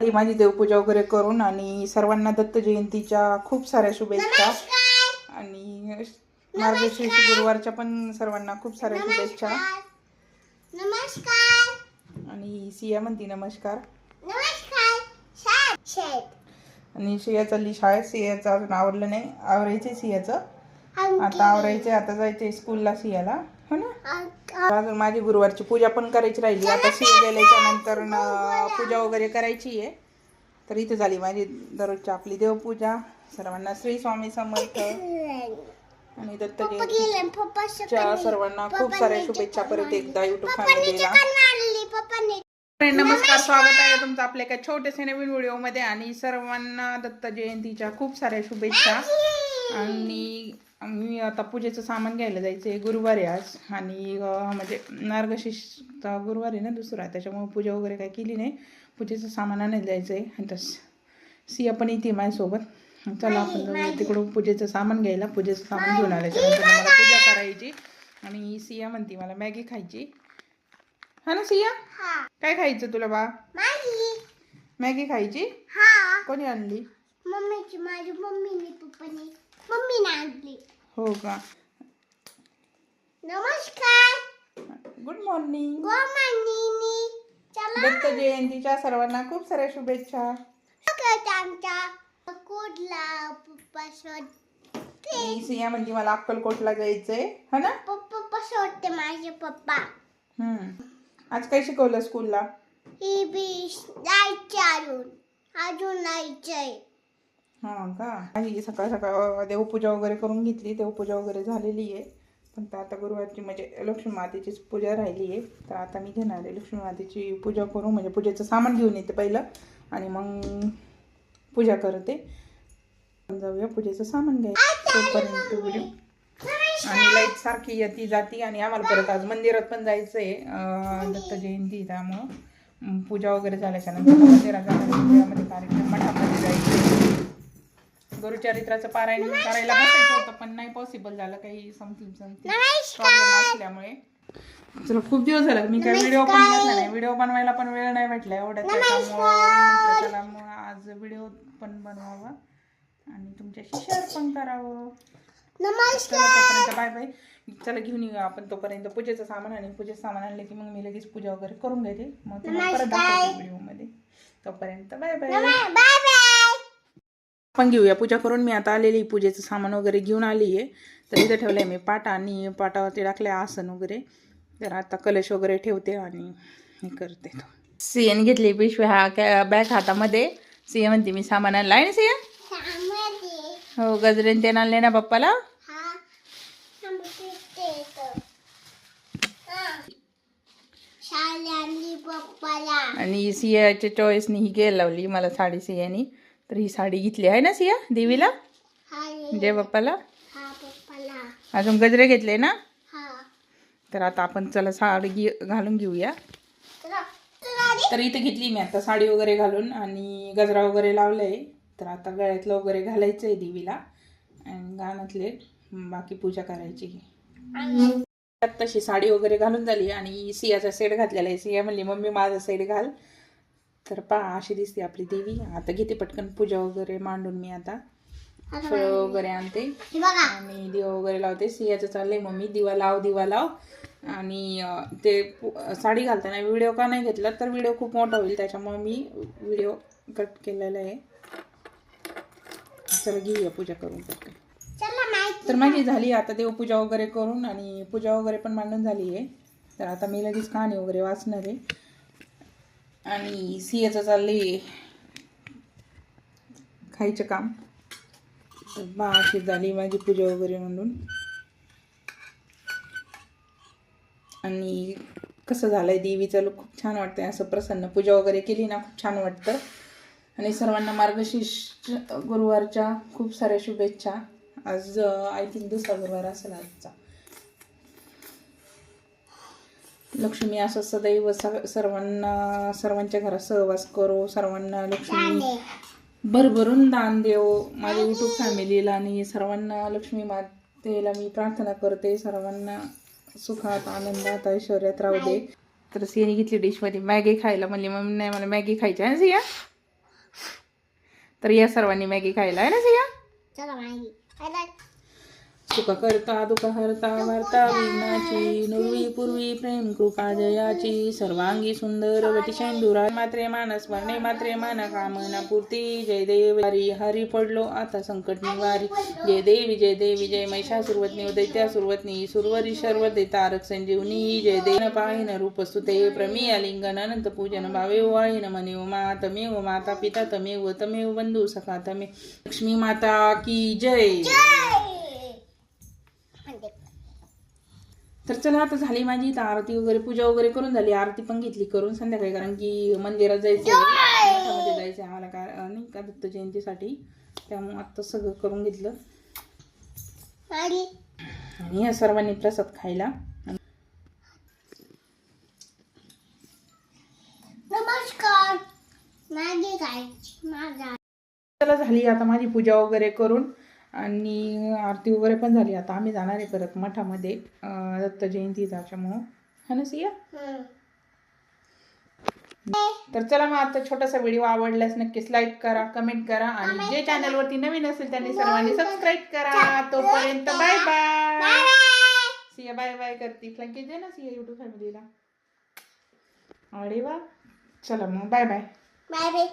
माझी देवपूजा वगैरे करून आणि सर्वांना दत्त जयंतीच्या खूप साऱ्या शुभेच्छा. आणि मार्गशीर्ष गुरुवारच्या पण सर्वांना खूप साऱ्या शुभेच्छा. आणि सिया म्हणती नमस्कार. आणि सिया चालली शाळेत. सियाचं अजून आवरलं नाही. आवरायचे सियाचं. आता आवरायचे आता जायचे स्कूलला सियाला. हो ना? अजून माझी गुरुवारची पूजा पण करायची राहिली. आता सिया गेल्याच्यानंतर पूजा वगैरे करायची आहे. तर इथे झाली माझी दररोजची आपली देवपूजा. सर्वांना श्री स्वामी समर्थ. आणि दत्त जयंतीच्या सर्वांना खूप साऱ्या शुभेच्छा परत एकदा युट्यूब फॅमिलीला नमस्कार स्वागत आहे तुमचं आपल्या एका छोट्याशा नवीन व्हिडिओमध्ये. आणि सर्वांना दत्त जयंतीच्या खूप साऱ्या शुभेच्छा. आणि मी आता पूजेचं सामान घ्यायला जायचं आहे गुरुवार आज. आणि म्हणजे मार्गशीर्षचा गुरुवार आहे ना दुसरा. त्याच्यामुळे पूजा वगैरे काही केली नाही. पूजेचं सामान आणायला जायचं आहे आणि तस सिया पण येते माझ्यासोबत. चला आपण तिकडून पूजेचं सामान घ्यायला. पूजेचं सामान घेऊन आल्याच्या मला पूजा करायची. आणि सिया म्हणते मला मॅगी खायची. हा ना सिया? काय खायचं तुला बा? मॅगी. खायची? कोणी आणली? मम्मीची माझी मम्मीने पप्पाने. मम्मीने आणली. हो का? नमस्कार. गुड मॉर्निंग गोमांनी चला. दत्त जयंतीच्या सर्वांना खूप साऱ्या शुभेच्छा. सगळं आमच्या कुठला पप्पा शोध आणि सिया म्हणते मला अक्कलकोटला जायचंय. हा ना? पप्पा शोधते माझे पप्पा. हम्म. आज काय शिकवलं स्कूलला ही बी जायचे अजून. अजून जायचंय. हां का? माझी सकाळ सकाळ देवपूजा वगैरे करून घेतली. देवपूजा वगैरे झालेली आहे. पण तर आता गुरुवारची म्हणजे लक्ष्मी मातेचीच पूजा राहिली आहे. तर आता मी घेणार आहे लक्ष्मी मातेची पूजा करू म्हणजे पूजेचं सामान घेऊन येते पहिलं. आणि मग पूजा करते. जाऊया पूजेचं सामान घ्यायचं तोपर्यंत व्हिडिओ. आणि लाइट सारखी येते जाती आणि आम्हाला परत आज मंदिरात पण जायचं आहे दत्त जयंती त्यामुळं. पूजा वगैरे झाल्याच्यानंतर मंदिरात जाणार मंदिरामध्ये कार्यक्रम मठामध्ये जायचं गुरुचरित्राचं पारायण करायला बसायचं होतं पण नाही पॉसिबल झालं काही समथिंग समथिंग प्रॉब्लेम असल्यामुळे. चला खूप दिवस झाला. मी काय व्हिडिओ पण घेतला नाही. व्हिडिओ बनवायला पण वेळ नाही भेटला एवढ्या त्याच्यामुळं. म्हटलं चला मग आज व्हिडिओ पण बनवावा आणि तुमच्याशी शेअर पण करावं. तोपर्यंत बाय बाय चला घेऊन येऊया आपण तोपर्यंत पूजेचं सामान आणि पूजेचं सामान आणलं की मग मी लगेच पूजा वगैरे करून घेते. मग तुम्हाला परत दाखवते व्हिडिओमध्ये तोपर्यंत बाय बाय आपण घेऊया. पूजा करून मी आता आलेली पूजेचं सामान वगैरे घेऊन आली आहे तर इथं ठेवलं आहे मी पाटा आणि पाटावरती टाकले आसन वगैरे. तर आता कलश वगैरे ठेवते आणि हे करते. सियन घेतली पिशवी हा कॅ बॅग हातामध्ये. सिया म्हणते मी सामान आणलं. आहे ना त्यामध्ये हो गजरेन ते आणले ना पप्पाला? आणि सियाच्या चॉईसनी ही गेल लावली. मला साडी सियानी तर ही साडी घेतली आहे ना सिया देवीला? हा. जय बाप्पाला? हा पप्पाला अजून गजरे घेतले ना? हा. तर आता आपण चला साडी घालून घेऊया. तर इथे घेतली मी आता साडी वगैरे घालून आणि गजरा वगैरे लावलंय. तर आता गळ्यातलं वगैरे घालायचं आहे देवीला. आणि गाण्यातले बाकी पूजा करायची. तशी साडी वगैरे घालून झाली आणि सियाचा सेट घातलेला आहे. सिया म्हणली मम्मी माझा सेट घाल. तर पहा अशी दिसते आपली देवी. आता घेते पटकन पूजा वगैरे मांडून मी आता. फळं वगैरे आणते. हे आणि दिवा वगैरे लावते. सियाचं चाललंय मम्मी. दिवा लाव दिवा लाव. आणि ते साडी घालताना व्हिडिओ का नाही घेतला तर व्हिडिओ खूप मोठा होईल. त्याच्यामुळे मी व्हिडिओ कट केलेला आहे. चला घेऊया पूजा करून पटकन. तर माझी झाली आता देवपूजा वगैरे करून आणि पूजा वगैरे पण मांडून झाली आहे. तर आता मी लगेच कहाणी वगैरे वाचणार आहे. आणि सियाचं चालले खायचं काम. बा अशी झाली माझी पूजा वगैरे म्हणून. आणि कसं झालंय देवीचं लुक खूप छान वाटतंय. असं प्रसन्न पूजा वगैरे केली ना खूप छान वाटतं. आणि सर्वांना मार्गशीर्ष गुरुवारच्या खूप साऱ्या शुभेच्छा. आज आय थिंक दुसरा गुरुवार असेल आजचा. लक्ष्मी असं सदैव स- सर्वांना सर्वांच्या घरात सहवास करो सर्वांना लक्ष्मी भरभरून दान देव. माझ्या युट्यूब फॅमिलीला आणि सर्वांना लक्ष्मी मातेला मी प्रार्थना करते. सर्वांना सुखात आनंदात ऐश्वर्यात राहू दे. तर सियाने घेतली डिशमध्ये मॅगी खायला म्हणली मम्मी नाही मला मॅगी खायची आहे ना सिया तर या सर्वांनी मॅगी खायला आहे ना सिया चला सुख करता दुःख हरता वार्ता विघ्नाची नुर्वी पूर्वी प्रेम कृपा जयाची सर्वांगी सुंदर वटी शेंदुरा मात्रे मानस स्मरणे मात्रे मान कामना पूर्ती जय देव हरी हरी पडलो आता संकट निवारी. जय देवी जय देवी जय महिषासुरवतनी उदैत्या सुरवतनी सुरवरी शर्वते तारक संजीवनी जय देव पाहिन रूपस्तुते प्रमीय लिंगन अनंत पूजन भावे वाहिन मने मा तमेव माता पिता तमेव तमेव बंधू सखा तमे लक्ष्मी माता की जय म्हणते तर चला आता झाली माझी तर आरती वगैरे पूजा वगैरे करून झाली. आरती पण घेतली करून संध्याकाळी कारण की मंदिरात जायचं. मठामध्ये जायचं आम्हाला काय नाही का दत्त जयंतीसाठी. त्यामुळे आता सगळं करून घेतलं. आणि? या सर्वांनी प्रसाद खायला. नमस्कार. चला झाली आता माझी पूजा वगैरे करून. आणि आरती वगैरे पण झाली. आता आम्ही जाणार आहे परत मठामध्ये दत्त जयंती त्याच्यामुळं हा ना सिया? तर चला मग आता छोटासा व्हिडिओ आवडल्यास नक्कीच लाईक करा कमेंट करा आणि जे चॅनलवरती नवीन असेल त्यांनी सर्वांनी सबस्क्राईब करा. तोपर्यंत bye bye Siya bye bye करते. फ्लँकेज दे ना सिया युट्यूब फॅमिलीला अरे वा. चला मग बाय बाय बाय बाय